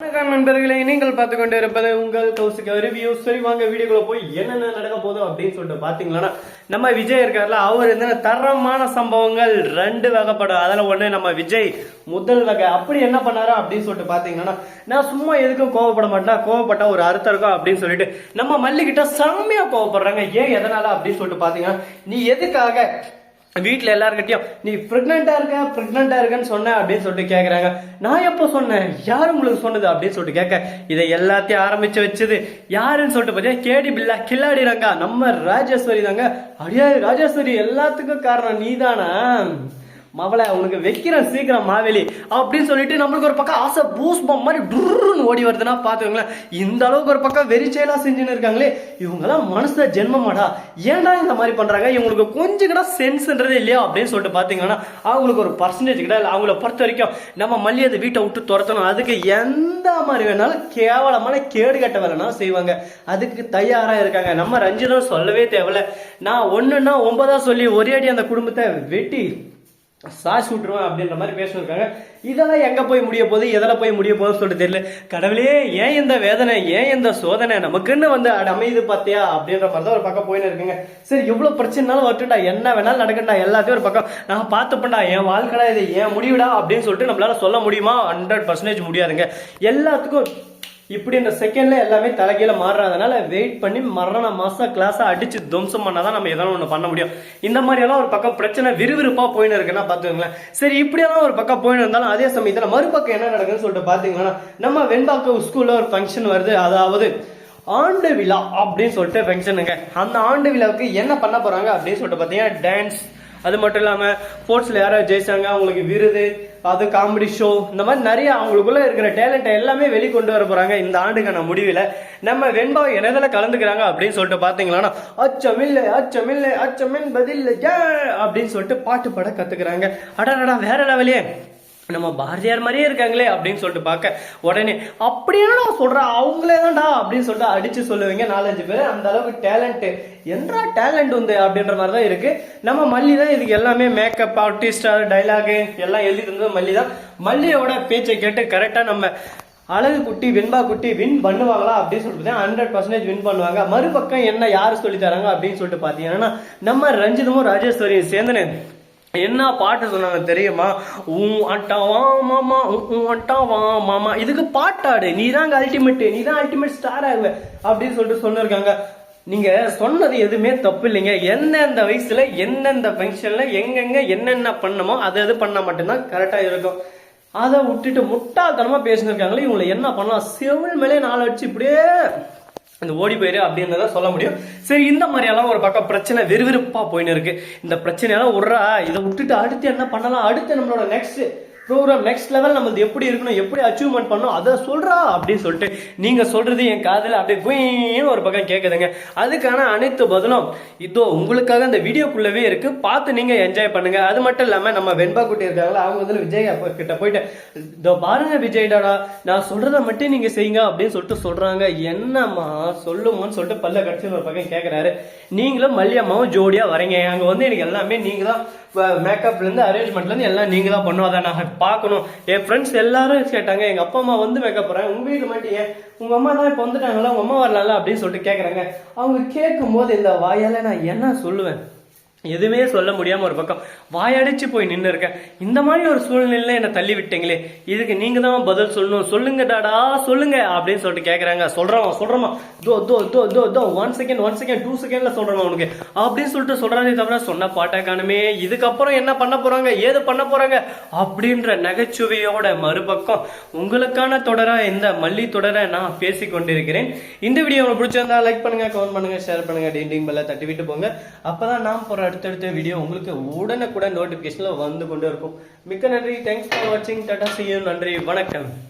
வணக்கம் நண்பர்களே நீங்கள் பார்த்து கொண்டு இருப்பது உங்கள் கௌசிக ரிவ்யூ சரி வாங்க வீடியோக்குள்ள போய் என்னென்ன நடக்க போதும் அப்படின்னு சொல்லிட்டு பாத்தீங்களா நம்ம விஜய் இருக்கார்ல அவர் என்ன தரமான சம்பவங்கள் ரெண்டு வகைப்படும். அதுல ஒண்ணு நம்ம விஜய் முதல் வகை. அப்படி என்ன பண்ணாரா அப்படின்னு சொல்லிட்டு பாத்தீங்கன்னா நான் சும்மா எதுக்கும் கோவப்பட மாட்டேன் கோவப்பட்டா ஒரு அர்த்தம் இருக்கும் அப்படின்னு சொல்லிட்டு நம்ம மல்லிகிட்ட செம்மையா கோவப்படுறாங்க. ஏன் எதனால அப்படின்னு சொல்லிட்டு பாத்தீங்கன்னா நீ எதுக்காக வீட்டில் எல்லாருக்கிட்டையும் நீ ப்ரெக்னெண்ட்டாக இருக்க ப்ரெக்னெண்ட்டாக இருக்கன்னு சொன்ன அப்படின்னு சொல்லிட்டு கேட்குறாங்க நான் எப்போ சொன்னேன்? யார் உங்களுக்கு சொன்னது? அப்படின்னு சொல்லிட்டு கேட்க இதை எல்லாத்தையும் ஆரம்பித்து வச்சது யாருன்னு சொல்லிட்டு பார்த்தீங்கன்னா கேடி பில்லா கில்லாடி ரங்கா நம்ம ராஜேஸ்வரி தாங்க. அப்படியே ராஜேஸ்வரி எல்லாத்துக்கும் காரணம் நீதானா? மவளை உனக்கு வைக்கிறேன் சீக்கிரம் மாவேலி அப்படின்னு சொல்லிட்டு நம்மளுக்கு ஒரு பக்கம் ஆசை பூஸ் பம் மாதிரி டுருன்னு ஓடி வருதுன்னா பார்த்துக்கோங்களேன். இந்த அளவுக்கு ஒரு பக்கம் வெறிச்செயலாக செஞ்சுன்னு இருக்காங்களே இவங்கெல்லாம் மனசில் ஜென்மமாடா. ஏன்டா இந்த மாதிரி பண்ணுறாங்க இவங்களுக்கு கொஞ்சம் கூட சென்ஸ்ன்றது இல்லையா அப்படின்னு சொல்லிட்டு பார்த்தீங்கன்னா அவங்களுக்கு ஒரு பர்சன்டேஜ் கிட்ட இல்லை. அவங்கள பொறுத்த வரைக்கும் நம்ம மல்லி அந்த வீட்டை விட்டு துரத்தணும். அதுக்கு எந்த மாதிரி வேணாலும் கேவலமான கேடு கட்ட வேலைனாலும் செய்வாங்க. அதுக்கு தயாராக இருக்காங்க. நம்ம ரஞ்சிதம் சொல்லவே தேவையில்ல. நான் ஒன்றுன்னா ஒன்பதாக சொல்லி ஒரே அடி அந்த குடும்பத்தை வெட்டி சாசி விட்டுருவேன் அப்படின்ற மாதிரி பேசினிருக்காங்க இதெல்லாம் எங்கே போய் முடிய போகுது? எதில் போய் முடிய போகுதுன்னு சொல்லிட்டு தெரியல. கடவுளே ஏன் இந்த வேதனை? ஏன் இந்த சோதனை? நமக்குன்னு வந்து அட அமையுது பார்த்தியா அப்படின்ற மாதிரி தான் ஒரு பக்கம் போயின்னு இருக்குங்க. சரி எவ்வளோ பிரச்சனைனாலும் வரட்டும்டா. என்ன வேணாலும் நடக்கட்டா எல்லாத்தையும் ஒரு பக்கம். நான் பார்த்துப்பேன்டா. என் வாழ்க்கைடா இது ஏன் முடிவுடா அப்படின்னு சொல்லிட்டு நம்மளால சொல்ல முடியுமா? ஹண்ட்ரட் பர்சன்டேஜ் முடியாதுங்க. எல்லாத்துக்கும் இப்படி இந்த செகண்ட்ல எல்லாமே தலைகீழ மாறுறதுனால வெயிட் பண்ணி மரண மாசம் கிளாஸை அடிச்சு துவம்சம் பண்ணாதான் நம்ம எதனா ஒன்று பண்ண முடியும். இந்த மாதிரி எல்லாம் ஒரு பக்கம் பிரச்சனை விறுவிறுப்பா போயின்னு இருக்குன்னா பாத்துக்கோங்களேன் சரி இப்படியெல்லாம் ஒரு பக்கம் போயின்னு இருந்தாலும் அதே சமயத்துல மறுபக்கம் என்ன நடக்குதுன்னு சொல்லிட்டு பாத்தீங்கன்னா நம்ம வெண்பாக்கம் ஸ்கூல்ல ஒரு ஃபங்க்ஷன் வருது. அதாவது ஆண்டு விழா அப்படின்னு சொல்லிட்டு ஃபங்க்ஷனுங்க அந்த ஆண்டு விழாவுக்கு என்ன பண்ண போறாங்க அப்படின்னு சொல்லிட்டு பாத்தீங்கன்னா டான்ஸ் அது மட்டும் இல்லாம ஸ்போர்ட்ஸ்ல யாராவது ஜெயிச்சாங்க அவங்களுக்கு விருது அது காமெடி ஷோ இந்த மாதிரி நிறைய அவங்களுக்குள்ள இருக்கிற டேலண்ட்டை எல்லாமே வெளிக்கொண்டு வர போறாங்க இந்த ஆண்டுக்கான முடிவில். நம்ம வெண்பா என்னதில் கலந்துக்கிறாங்க அப்படின்னு சொல்லிட்டு பாத்தீங்கன்னா அச்சமில்லை அச்சமில்லை அச்சமின் பதில் அப்படின்னு சொல்லிட்டு பாட்டு பாட கத்துக்கிறாங்க. அடடா வேற லெவலே நம்ம பாரதியார் மாதிரியே இருக்காங்களே அப்படின்னு சொல்லிட்டு பார்க்க உடனே அப்படியே நான் சொல்கிறேன் அவங்களே தான்டா அப்படின்னு சொல்லிட்டு அடித்து சொல்லுவீங்க நாலஞ்சு பேர். அந்த அளவுக்கு டேலண்ட்டு என்றா டேலண்ட் வந்து அப்படின்ற மாதிரி தான் இருக்கு. நம்ம மல்லி தான் இதுக்கு எல்லாமே மேக்கப் ஆர்டிஸ்ட் டைலாகு எல்லாம் எழுதி தந்தது மல்லி தான். மல்லியோட பேச்சை கேட்டு கரெக்டாக நம்ம அழகு குட்டி வின்பா குட்டி வின் பண்ணுவாங்களா அப்படின்னு சொல்லிட்டு ஹண்ட்ரட் பர்சன்டேஜ் வின் பண்ணுவாங்க. மறுபக்கம் என்ன யார் சொல்லி தராங்க அப்படின்னு சொல்லிட்டு பார்த்தீங்கன்னா நம்ம ரஞ்சிதமும் ராஜேஸ்வரியும் சேர்ந்துன்னு என்ன பாட்டு சொன்னாங்க தெரியுமா? ஊ அட்டாவா மாமா ஊ அட்டாவா மாமா. இதுக்கு பாட்டாடு. நீ தாங்க அல்டிமேட் நீ தான் அல்டிமேட் ஸ்டார் ஆகுவ. அப்படின்னு சொல்லிட்டு சொன்னிருக்காங்க. நீங்க சொன்னது எதுவுமே தப்பு இல்லைங்க எந்தெந்த வயசுல எந்தெந்த ஃபங்க்ஷன்ல எங்கெங்க என்னென்ன பண்ணமோ அது அது பண்ணா மட்டும்தான் கரெக்டா இருக்கும். அதை விட்டுட்டு முட்டாள்தனமா பேசினிருக்காங்களே இவங்களை என்ன பண்ணலாம்? செவில் மேலே நாலு அடிச்சு இப்படியே அந்த ஓடி போயிரு அப்படின்றத சொல்ல முடியும். சரி இந்த மாதிரியெல்லாம் ஒரு பக்கம் பிரச்சனை விறுவிறுப்பாக போயின்னு இருக்கு. இந்த பிரச்சனையெல்லாம் விட்றா இதை விட்டுட்டு அடுத்து என்ன பண்ணலாம்? அடுத்து நம்மளோட நெக்ஸ்ட் ப்ரோக்ராம் நெக்ஸ்ட் லெவல் நம்மளது எப்படி இருக்கணும் எப்படி அச்சீவ்மெண்ட் பண்ணணும் அதை சொல்றா அப்படின்னு சொல்லிட்டு நீங்க சொல்றது என் காதுல அப்படியே குயின்னு ஒரு பக்கம் கேட்குதுங்க அதுக்கான அனைத்து பதிலும் இதோ உங்களுக்காக அந்த வீடியோக்குள்ளவே இருக்கு. பார்த்து நீங்க என்ஜாய் பண்ணுங்க. அது மட்டும் இல்லாம நம்ம வெண்பா குட்டி இருக்காங்களா அவங்க வந்து விஜய் கிட்ட போயிட்டு இதோ பாருங்க விஜய்டாடா நான் சொல்றதை மட்டும் நீங்க செய்யுங்க அப்படின்னு சொல்லிட்டு சொல்றாங்க. என்னம்மா சொல்லுமோன்னு சொல்லிட்டு பல்ல கடிச்சு ஒரு பக்கம் கேட்குறாரு நீங்களும் மல்லியம்மாவும் ஜோடியா வரீங்க. அங்க வந்து எனக்கு எல்லாமே நீங்க தான் மேக்கப்ல இருந்து அரேஞ்ச்மெண்ட்ல இருந்து எல்லாம் நீங்க தான் பண்ணுவோம் நான் பார்க்கணும். என் ஃப்ரெண்ட்ஸ் எல்லாரும் கேட்டாங்க எங்கள் அப்பா அம்மா வந்து வைக்க போகிறேன் உங்கள் வீட்டு மட்டும் ஏன்? அம்மா தான் இப்போ வந்துட்டாங்களா? உங்கள் அம்மா வரலாம்ல? அப்படின்னு சொல்லிட்டு கேட்குறாங்க அவங்க கேட்கும் போது இந்த வாயால் நான் என்ன சொல்லுவேன்? எதுவுமே சொல்ல முடியாம ஒரு பக்கம் வாயடைச்சு போய் நின்று இருக்கேன். இந்த மாதிரி ஒரு சூழ்நிலையில என்னை தள்ளி விட்டீங்களே இதுக்கு நீங்க தான் பதில் சொல்லணும். சொல்லுங்க டாடா சொல்லுங்க அப்படின்னு சொல்லிட்டு கேக்குறாங்க. சொல்றோம் சொல்றோமா தோ தோ தோ தோ தோ one second one second two செகண்ட்ல சொல்றோம் உனக்கு. அப்படின்னு சொல்லிட்டு சொல்றானே தவிர சொன்ன பாட்டை காணுமே. இதுக்கப்புறம் என்ன பண்ண போறாங்க? ஏது பண்ண போறாங்க? அப்படின்ற நகைச்சுவையோட மறுபக்கம். உங்களுக்கான தொடரா இந்த மல்லி தொடரை நான் பேசி கொண்டிருக்கிறேன். இந்த வீடியோ உங்களுக்கு பிடிச்சிருந்தா லைக் பண்ணுங்க கமெண்ட் பண்ணுங்க ஷேர் பண்ணுங்க டிண்டிங் பெல்ல தட்டி விட்டு போங்க. அப்பதான் நான் போற அடுத்தடுத்த வீடியோ உங்களுக்கு உடனுக்குடன் நோட்டிபிகேஷன்ல வந்து கொண்டு இருக்கும். மிக்க நன்றி. தேங்க்ஸ் ஃபார் வாட்சிங் டாடா see நன்றி. வணக்கம்.